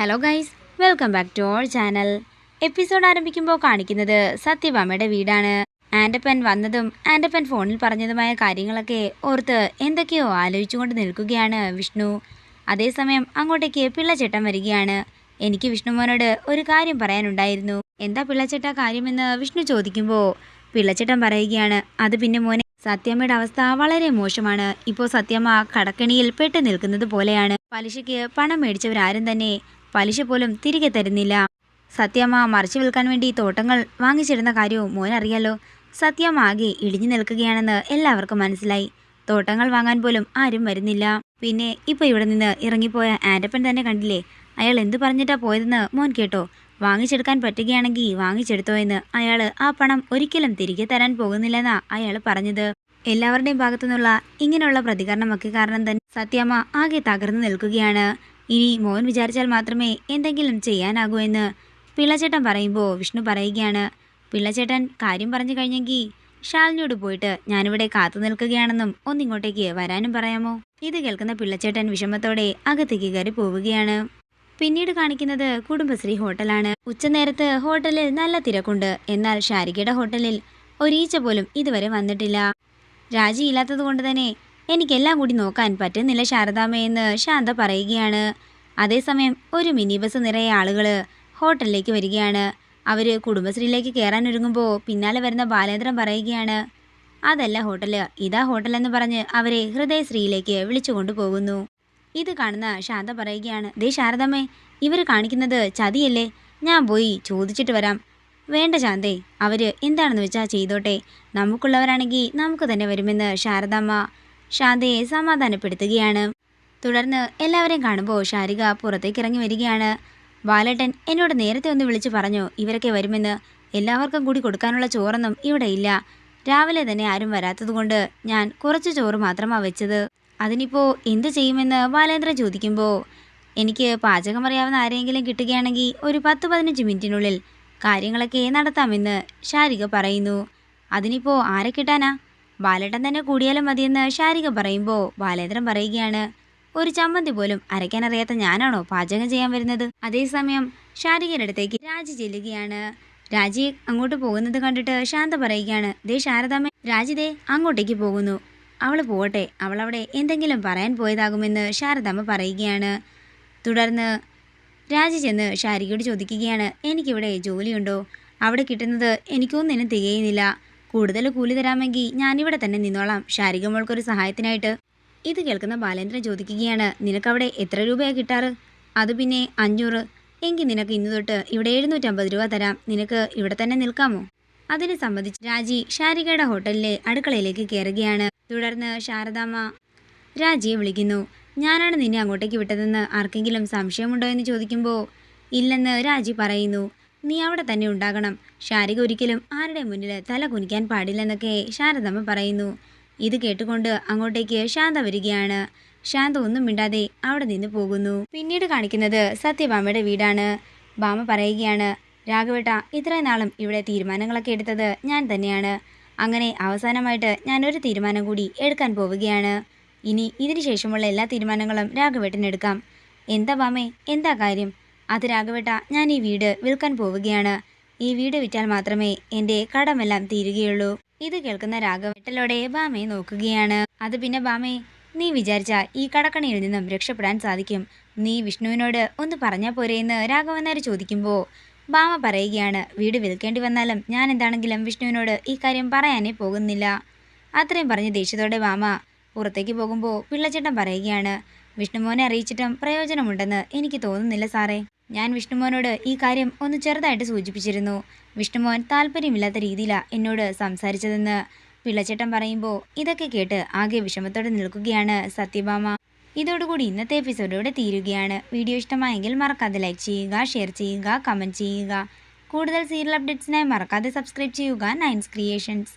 Hello guys welcome back to our channel episode ആരംഭിക്കുമ്പോൾ കാണിക്കുന്നത് സത്യഭാമയുടെ വീടാണ്. ആൻഡപ്പൻ വന്നതും ആൻഡപ്പൻ ഫോണിൽ പറഞ്ഞതുമായ കാര്യങ്ങളൊക്കെ ഓർത്ത് എന്തൊക്കെയോ ആലോചിച്ചുകൊണ്ട് നിൽക്കുകയാണ് വിഷ്ണു. അതേസമയം അങ്ങോട്ടേക്ക് പിള്ളച്ചേട്ടൻ വരികയാണ്. എനിക്ക് വിഷ്ണുമോനോട് ഒരു കാര്യം പറയാനുണ്ടായിരുന്നു. എന്താ പിള്ളച്ചേട്ട കാര്യമെന്ന് വിഷ്ണു ചോദിക്കുമ്പോൾ പിള്ളച്ചേട്ടൻ പറയുകയാണ് അത് പിന്നെ മോനെ സത്യമ്മയുടെ അവസ്ഥ വളരെ മോശമാണ്. ഇപ്പോൾ സത്യമ്മ കടക്കണിയിൽ പെട്ടു നിൽക്കുന്നത് പോലെയാണ്. പലിശയ്ക്ക് പണം മേടിച്ചവരാരും തന്നെ പലിശ പോലും തിരികെ തരുന്നില്ല. സത്യമ്മ മറിച്ചു വിൽക്കാൻ വേണ്ടി തോട്ടങ്ങൾ വാങ്ങിച്ചിരുന്ന കാര്യവും മോനറിയാലോ? സത്യമ്മ ആകെ ഇടിഞ്ഞു നിൽക്കുകയാണെന്ന് എല്ലാവർക്കും മനസ്സിലായി. തോട്ടങ്ങൾ വാങ്ങാൻ പോലും ആരും വരുന്നില്ല. പിന്നെ ഇപ്പൊ ഇവിടെ നിന്ന് ഇറങ്ങിപ്പോയ ആൻഡപ്പൻ തന്നെ കണ്ടില്ലേ? അയാൾ എന്തു പറഞ്ഞിട്ടാ പോയതെന്ന് മോൻ കേട്ടോ? വാങ്ങിച്ചെടുക്കാൻ പറ്റുകയാണെങ്കിൽ വാങ്ങിച്ചെടുത്തോ എന്ന് അയാൾ ആ പണം ഒരിക്കലും തിരികെ തരാൻ പോകുന്നില്ലെന്നാ അയാൾ പറഞ്ഞത്. എല്ലാവരുടെയും ഭാഗത്തു നിന്നുള്ള ഇങ്ങനെയുള്ള പ്രതികരണമൊക്കെ കാരണം തന്നെ സത്യമ്മ ആകെ തകർന്നു നിൽക്കുകയാണ്. ഇനി മോൻ വിചാരിച്ചാൽ മാത്രമേ എന്തെങ്കിലും ചെയ്യാനാകൂ എന്ന് പിള്ളച്ചേട്ടൻ പറയുമ്പോൾ വിഷ്ണു പറയുകയാണ്. പിള്ളച്ചേട്ടൻ കാര്യം പറഞ്ഞു കഴിഞ്ഞെങ്കിൽ ഷാലിനിയോട് പോയിട്ട് ഞാനിവിടെ കാത്തു നിൽക്കുകയാണെന്നും ഒന്നിങ്ങോട്ടേക്ക് വരാനും പറയാമോ? ഇത് കേൾക്കുന്ന പിള്ളച്ചേട്ടൻ വിഷമത്തോടെ അകത്തേക്ക് കയറി പോവുകയാണ്. പിന്നീട് കാണിക്കുന്നത് കുടുംബശ്രീ ഹോട്ടലാണ്. ഉച്ചനേരത്ത് ഹോട്ടലിൽ നല്ല തിരക്കുണ്ട്. എന്നാൽ ഷാരികയുടെ ഹോട്ടലിൽ ഒരീച്ച പോലും ഇതുവരെ വന്നിട്ടില്ല. രാജിയില്ലാത്തത് കൊണ്ട് തന്നെ എനിക്കെല്ലാം കൂടി നോക്കാൻ പറ്റുന്നില്ല ശാരദാമ്മയെന്ന് ശാന്ത പറയുകയാണ്. അതേസമയം ഒരു മിനി ബസ് നിറയെ ആളുകൾ ഹോട്ടലിലേക്ക് വരികയാണ്. അവർ കുടുംബശ്രീയിലേക്ക് കയറാൻ ഒരുങ്ങുമ്പോൾ പിന്നാലെ വരുന്ന ബാലേന്ദ്രൻ പറയുകയാണ് അതല്ല ഹോട്ടൽ ഇതാ ഹോട്ടലെന്ന് പറഞ്ഞ് അവരെ ഹൃദയശ്രീയിലേക്ക് വിളിച്ചു കൊണ്ടുപോകുന്നു. ഇത് കാണുന്ന ശാന്ത പറയുകയാണ് ദേ ശാരദമ്മേ ഇവർ കാണിക്കുന്നത് ചതിയല്ലേ? ഞാൻ പോയി ചോദിച്ചിട്ട് വരാം. വേണ്ട ശാന്തേ അവർ എന്താണെന്ന് വെച്ചാൽ ചെയ്തോട്ടെ. നമുക്കുള്ളവരാണെങ്കിൽ നമുക്ക് തന്നെ വരുമെന്ന് ശാരദാമ്മ ശാന്തയെ സമാധാനപ്പെടുത്തുകയാണ്. തുടർന്ന് എല്ലാവരെയും കാണുമ്പോൾ ശാരിക പുറത്തേക്ക് ഇറങ്ങി വരികയാണ്. ബാലേട്ടൻ എന്നോട് നേരത്തെ ഒന്ന് വിളിച്ചു പറഞ്ഞു ഇവരൊക്കെ വരുമെന്ന്. എല്ലാവർക്കും കൂടി കൊടുക്കാനുള്ള ചോറൊന്നും ഇവിടെ ഇല്ല. രാവിലെ തന്നെ ആരും വരാത്തതുകൊണ്ട് ഞാൻ കുറച്ച് ചോറ് മാത്രമാണ് വെച്ചത്. അതിനിപ്പോൾ എന്ത് ചെയ്യുമെന്ന് ബാലേന്ദ്രൻ ചോദിക്കുമ്പോൾ എനിക്ക് പാചകം അറിയാവുന്ന ആരെങ്കിലും കിട്ടുകയാണെങ്കിൽ ഒരു പത്ത് പതിനഞ്ച് മിനിറ്റിനുള്ളിൽ കാര്യങ്ങളൊക്കെ നടത്താമെന്ന് ശാരിക പറയുന്നു. അതിനിപ്പോൾ ആരെ കിട്ടാനാ? ബാലേട്ടൻ തന്നെ കൂടിയാലും മതിയെന്ന് ശാരിക പറയുമ്പോൾ ബാലേന്ദ്രൻ പറയുകയാണ് ഒരു ചമ്മന്തി പോലും അരയ്ക്കാൻ അറിയാത്ത ഞാനാണോ പാചകം ചെയ്യാൻ വരുന്നത്? അതേസമയം ശാരികയുടെ അടുത്തേക്ക് രാജി ചെല്ലുകയാണ്. രാജി അങ്ങോട്ട് പോകുന്നത് കണ്ടിട്ട് ശാന്ത പറയുകയാണ് ദേ ശാരദാമ്മ രാജി ദേ അങ്ങോട്ടേക്ക് പോകുന്നു. അവൾ പോകട്ടെ അവൾ അവിടെ എന്തെങ്കിലും പറയാൻ പോയതാകുമെന്ന് ശാരദാമ്മ പറയുകയാണ്. തുടർന്ന് രാജി ചെന്ന് ശാരികയോട് ചോദിക്കുകയാണ് എനിക്കിവിടെ ജോലിയുണ്ടോ? അവിടെ കിട്ടുന്നത് എനിക്കൊന്നിനും തികയുന്നില്ല. കൂടുതൽ കൂലി തരാമെങ്കിൽ ഞാനിവിടെ തന്നെ നിന്നോളാം. ശാരിക മോൾക്കൊരു സഹായത്തിനായിട്ട്. ഇത് കേൾക്കുന്ന ബാലേന്ദ്രൻ ചോദിക്കുകയാണ് നിനക്കവിടെ എത്ര രൂപയാണ് കിട്ടാറ്? അത് പിന്നെ അഞ്ഞൂറ്. എങ്കിൽ നിനക്ക് ഇന്ന് തൊട്ട് ഇവിടെ എഴുന്നൂറ്റമ്പത് രൂപ തരാം. നിനക്ക് ഇവിടെ തന്നെ നിൽക്കാമോ? അതിനെ സംബന്ധിച്ച് രാജി ശാരികയുടെ ഹോട്ടലിലെ അടുക്കളയിലേക്ക് കയറുകയാണ്. തുടർന്ന് ശാരദാമ്മ രാജിയെ വിളിക്കുന്നു. ഞാനാണ് നിന്നെ അങ്ങോട്ടേക്ക് വിട്ടതെന്ന് ആർക്കെങ്കിലും സംശയമുണ്ടോ? എന്ന് ചോദിക്കുമ്പോൾ ഇല്ലെന്ന് രാജി പറയുന്നു. നീ അവിടെ തന്നെ ഉണ്ടാകണം. ശാരിക ഒരിക്കലും ആരുടെ മുന്നിൽ തല കുനിക്കാൻ പാടില്ലെന്നൊക്കെ ശാരദമ്മ പറയുന്നു. ഇത് കേട്ടുകൊണ്ട് അങ്ങോട്ടേക്ക് ശാന്ത വരികയാണ്. ശാന്ത ഒന്നും മിണ്ടാതെ അവിടെ നിന്ന് പോകുന്നു. പിന്നീട് കാണിക്കുന്നത് സത്യഭാമയുടെ വീടാണ്. ഭാമ പറയുകയാണ് രാഘവേട്ട ഇത്രയും നാളും ഇവിടെ തീരുമാനങ്ങളൊക്കെ എടുത്തത് ഞാൻ തന്നെയാണ്. അങ്ങനെ അവസാനമായിട്ട് ഒരു തീരുമാനം കൂടി എടുക്കാൻ പോവുകയാണ്. ഇനി ഇതിനു ശേഷമുള്ള എല്ലാ തീരുമാനങ്ങളും രാഘവേട്ടൻ എടുക്കാം. എന്താ ബാമേ എന്താ കാര്യം? അത് രാഘവേട്ട ഞാൻ ഈ വീട് വിൽക്കാൻ പോവുകയാണ്. ഈ വീട് വിറ്റാൽ മാത്രമേ എന്റെ കടമെല്ലാം തീരുകയുള്ളൂ. ഇത് കേൾക്കുന്ന രാഘവേട്ടലോടെ ബാമയെ നോക്കുകയാണ്. അത് പിന്നെ ബാമേ നീ വിചാരിച്ച ഈ കടക്കണിയിൽ നിന്നും രക്ഷപ്പെടാൻ സാധിക്കും. നീ വിഷ്ണുവിനോട് ഒന്ന് പറഞ്ഞാൽ പോരെയെന്ന് രാഘവൻ നായർ ചോദിക്കുമ്പോൾ ബാമ പറയുകയാണ് വീട് വിൽക്കേണ്ടി വന്നാലും ഞാൻ എന്താണെങ്കിലും വിഷ്ണുവിനോട് ഈ കാര്യം പറയാനേ പോകുന്നില്ല. അത്രയും പറഞ്ഞ് ദേഷ്യത്തോടെ ബാമ പുറത്തേക്ക് പോകുമ്പോൾ പിള്ളച്ചേട്ടൻ പറയുകയാണ് വിഷ്ണുമോനെ അറിയിച്ചിട്ടും പ്രയോജനമുണ്ടെന്ന് എനിക്ക് തോന്നുന്നില്ല സാറേ. ഞാൻ വിഷ്ണുമോനോട് ഈ കാര്യം ഒന്ന് ചെറുതായിട്ട് സൂചിപ്പിച്ചിരുന്നു. വിഷ്ണുമോൻ താല്പര്യമില്ലാത്ത രീതിയിലാണ് എന്നോട് സംസാരിച്ചതെന്ന്. പിള്ളച്ചേട്ടൻ പറയുമ്പോൾ ഇതൊക്കെ കേട്ട് ആകെ വിഷമത്തോടെ നിൽക്കുകയാണ് സത്യഭാമ. ഇതോടുകൂടി ഇന്നത്തെ എപ്പിസോഡ് ഇവിടെ തീരുകയാണ്. വീഡിയോ ഇഷ്ടമായെങ്കിൽ മറക്കാതെ ലൈക്ക് ചെയ്യുക ഷെയർ ചെയ്യുക കമന്റ് ചെയ്യുക. കൂടുതൽ സീരിയൽ അപ്ഡേറ്റ്സിനായി മറക്കാതെ സബ്സ്ക്രൈബ് ചെയ്യുക നയൻസ് ക്രിയേഷൻസ്.